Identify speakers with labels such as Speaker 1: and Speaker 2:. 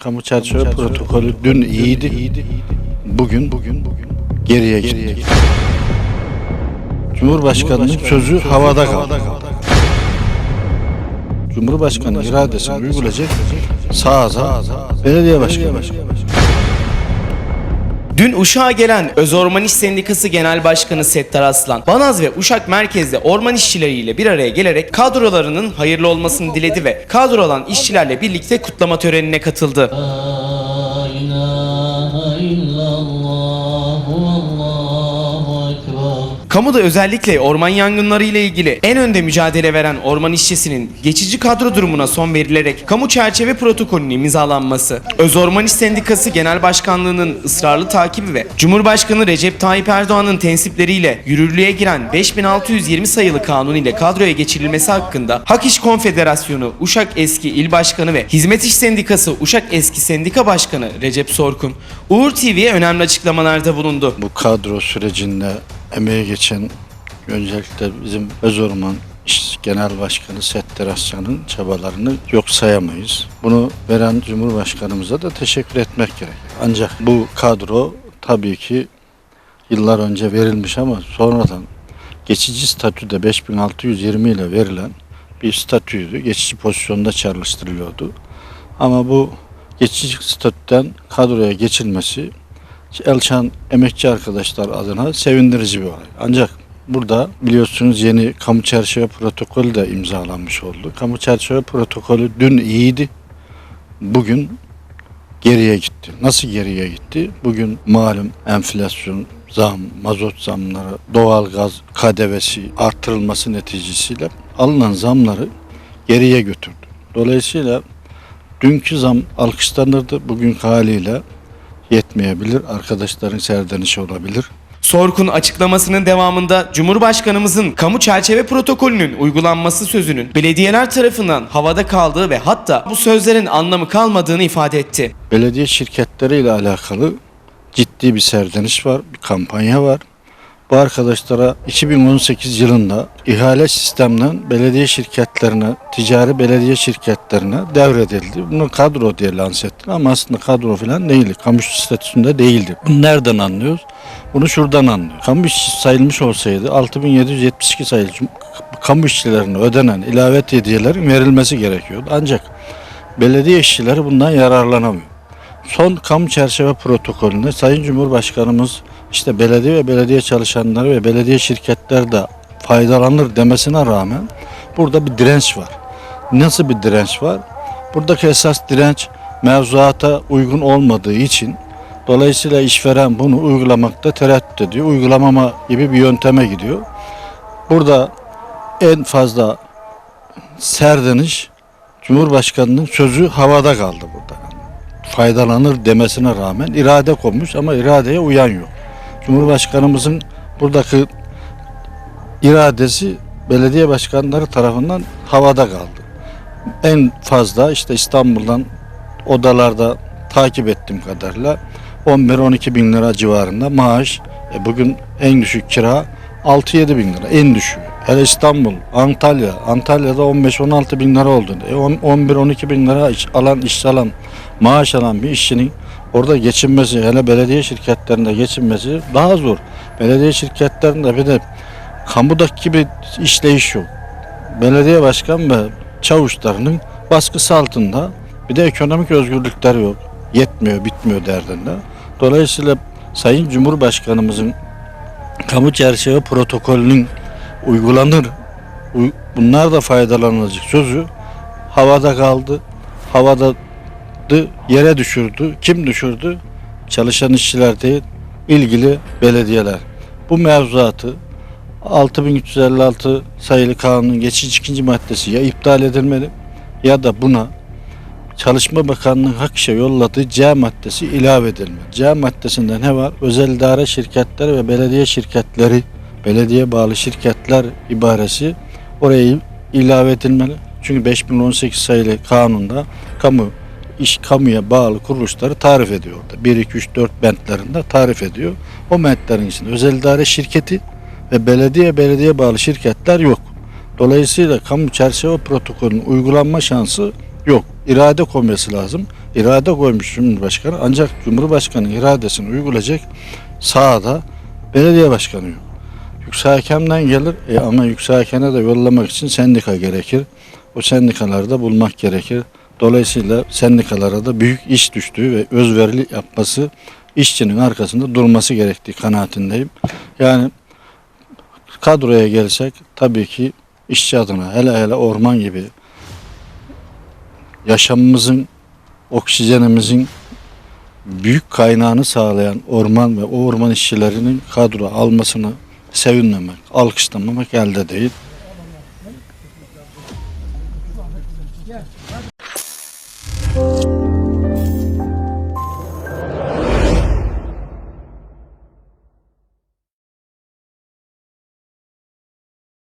Speaker 1: Kamu çerçeve protokolü dün iyiydi. Bugün bugün bugün geriye gitti. Cumhurbaşkanının sözü havada kaldı. Cumhurbaşkanı iradesini uygulayacak sağza belediye başkanı.
Speaker 2: Dün Uşak'a gelen Öz Orman İş Sendikası Genel Başkanı Settar Aslan, Banaz ve Uşak merkezde orman işçileriyle bir araya gelerek kadrolarının hayırlı olmasını diledi ve kadro kadrolan işçilerle birlikte kutlama törenine katıldı.
Speaker 3: La ilahe.
Speaker 2: Kamuda özellikle orman yangınları ile ilgili en önde mücadele veren orman işçisinin geçici kadro durumuna son verilerek kamu çerçeve protokolünün imzalanması, Öz Orman İş Sendikası Genel Başkanlığı'nın ısrarlı takibi ve Cumhurbaşkanı Recep Tayyip Erdoğan'ın tensipleriyle yürürlüğe giren 5620 sayılı kanun ile kadroya geçirilmesi hakkında Hak İş Konfederasyonu Uşak Eski İl Başkanı ve Hizmet İş Sendikası Uşak Eski Sendika Başkanı Recep Sorkun, Uğur TV'ye önemli açıklamalarda bulundu.
Speaker 1: Bu kadro sürecinde emeği geçen öncelikle bizim Özorman Genel Başkanı Settar Aslan'ın çabalarını yok sayamayız. Bunu veren Cumhurbaşkanımıza da teşekkür etmek gerek. Ancak bu kadro tabii ki yıllar önce verilmiş ama sonradan geçici statüde 5620 ile verilen bir statüydü. Geçici pozisyonda çalıştırılıyordu. Ama bu geçici statüden kadroya geçilmesi Elçan emekçi arkadaşlar adına sevindirici bir olay. Ancak burada biliyorsunuz yeni kamu çerçeve protokolü de imzalanmış oldu. Kamu çerçeve protokolü dün iyiydi. Bugün geriye gitti. Nasıl geriye gitti? Bugün malum enflasyon, zam, mazot zamları, doğalgaz kadevesi artırılması neticesiyle alınan zamları geriye götürdü. Dolayısıyla dünkü zam alkışlanırdı. Bugünkü haliyle yetmeyebilir. Arkadaşların serdenişi olabilir.
Speaker 2: Sorkun açıklamasının devamında Cumhurbaşkanımızın kamu çerçeve protokolünün uygulanması sözünün belediyeler tarafından havada kaldığı ve hatta bu sözlerin anlamı kalmadığını ifade etti.
Speaker 1: Belediye şirketleriyle alakalı ciddi bir serdeniş var, bir kampanya var. Bu arkadaşlara 2018 yılında ihale sistemden belediye şirketlerine, ticari belediye şirketlerine devredildi. Bunu kadro diye lanse ettiler ama aslında kadro falan değildi. Kamu statüsünde değildi. Bunu nereden anlıyoruz? Bunu şuradan anlıyoruz. Kamu işçi sayılmış olsaydı 6772 sayılı kamu işçilerine ödenen ilave hediyelerin verilmesi gerekiyordu. Ancak belediye işçileri bundan yararlanamıyor. Son kamu çerçeve protokolünde Sayın Cumhurbaşkanımız işte belediye ve belediye çalışanları ve belediye şirketler de faydalanır demesine rağmen burada bir direnç var. Nasıl bir direnç var? Buradaki esas direnç mevzuata uygun olmadığı için dolayısıyla işveren bunu uygulamakta tereddüt ediyor. Uygulamama gibi bir yönteme gidiyor. Burada en fazla serdeniş Cumhurbaşkanının sözü havada kaldı burada faydalanır demesine rağmen irade konmuş ama iradeye uyan yok. Cumhurbaşkanımızın buradaki iradesi belediye başkanları tarafından havada kaldı. En fazla işte İstanbul'dan odalarda takip ettiğim kadarıyla 11-12 bin lira civarında maaş. E bugün en düşük kira 6-7 bin lira en düşüğü. Hele İstanbul, Antalya, Antalya'da 15-16 bin lira oldu. E 11-12 bin lira iş, alan, iş alan, maaş alan bir işçinin orada geçinmesi, hele belediye şirketlerinde geçinmesi daha zor. Belediye şirketlerinde bir de kamudaki gibi işleyiş yok. Belediye başkan ve çavuşlarının baskısı altında bir de ekonomik özgürlükler yok. Yetmiyor, bitmiyor derdinde. Dolayısıyla Sayın Cumhurbaşkanımızın kamu çerçeve protokolünün uygulanır, uy- bunlar da faydalanılacak sözü havada kaldı. Havada yere düşürdü. Kim düşürdü? Çalışan işçiler değil, ilgili belediyeler. Bu mevzuatı 6356 sayılı kanunun geçici ikinci maddesi ya iptal edilmeli ya da buna Çalışma Bakanlığı hak yolladığı C maddesi ilave edilmeli. C maddesinde ne var? Özel idare şirketleri ve belediye şirketleri, belediye bağlı şirketler ibaresi oraya ilave edilmeli. Çünkü 5018 sayılı kanunda kamu iş kamuya bağlı kuruluşları tarif ediyor orada. 1, 2, 3, 4 bentlerinde tarif ediyor. O bentlerin içinde özel idare şirketi ve belediye belediye bağlı şirketler yok. Dolayısıyla kamu çerçeve protokolünün uygulanma şansı Yok. irade koyması lazım. İrade koymuş Cumhurbaşkanı. Ancak Cumhurbaşkanı iradesini uygulayacak sahada belediye başkanı yok. Yüksek hakemden gelir e ama yüksek hakeme de yollamak için sendika gerekir. O sendikalarda bulmak gerekir. Dolayısıyla sendikalara da büyük iş düştüğü ve özverili yapması, işçinin arkasında durması gerektiği kanaatindeyim. Yani kadroya gelsek tabii ki işçi adına hele hele orman gibi yaşamımızın, oksijenimizin büyük kaynağını sağlayan orman ve o orman işçilerinin kadro almasını sevinmemek, alkışlamamak elde değil.